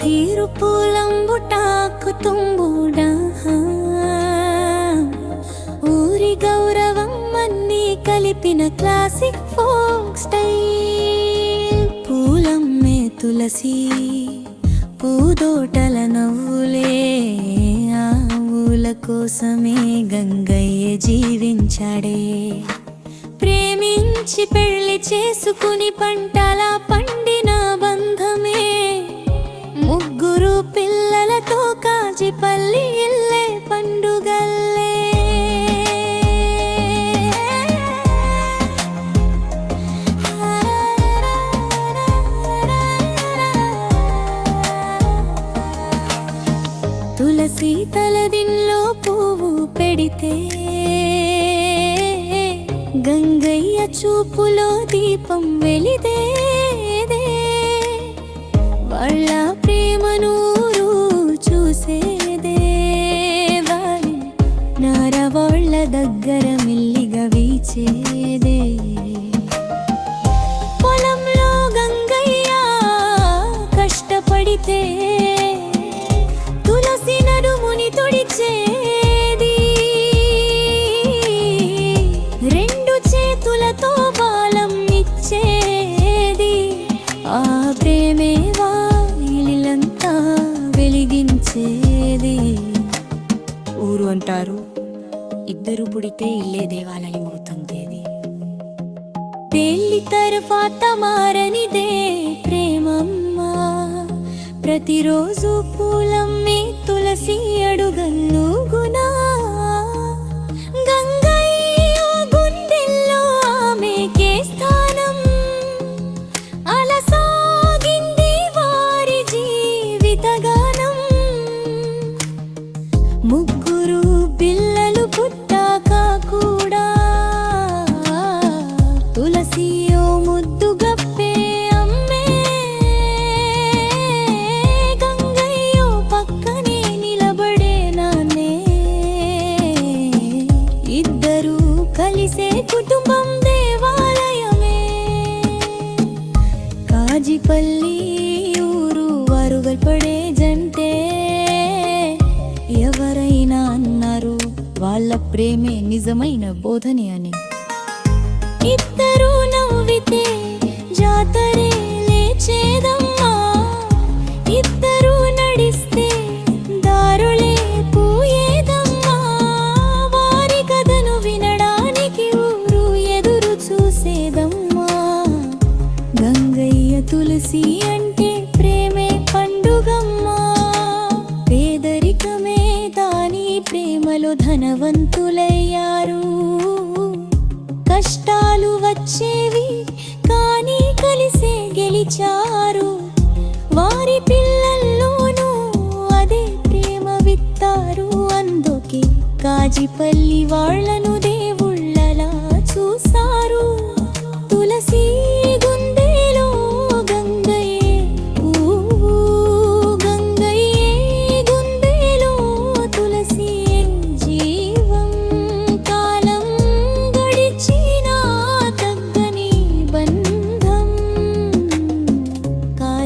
తీరు పూలంబుటాకు తుంబుడా అన్నీ క్లాసిక్ ఫోక్ స్టైల్ పూలమ్మే తులసి పూదోటల నవ్వులే ఆ ఊల కోసమే గంగయ్య జీవించాడే. ప్రేమించి పెళ్ళి చేసుకుని పంటల పండిన బంధమే. ముగ్గురు పిల్లలతో కాజిపల్లి ఇల్లు శీతల దిల్లో పువ్వు పెడితే గంగయ్య చూపులో దీపం వెలిదేదే వాళ్ళ ప్రేమను చూసేదే వారి నారవాళ్ళ దగ్గర మెల్లిగా వీచేదే ఆ ప్రేమే వాలిలంతా వెలిగించేది. ఊరు అంటారు ఇద్దరు పుడితే ఇల్లే దేవాలయం అవుతుందేది పెళ్ళి తర్వాత మారనిదే ప్రేమమ్మా. ప్రతిరోజు పూలమ్మి తులసి అడుగన్ను కాజిపల్లి ఊరు వరుగల్పడే జంటే. ఎవరైనా అన్నారు వాళ్ళ ప్రేమే నిజమైన బోధని అని. ఇద్దరు నవ్వితే జాతరే వచ్చేవి కానీ కలిసే గెలిచారు. వారి పిల్లల్లోనూ అదే ప్రేమ విత్తారు. అందుకే కాజిపల్లి వాళ్ళను దే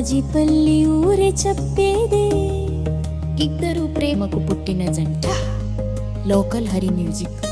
కాజిపల్లి ఊరే చెప్పేదే. ఇద్దరు ప్రేమకు పుట్టిన జంట. Local Hari music.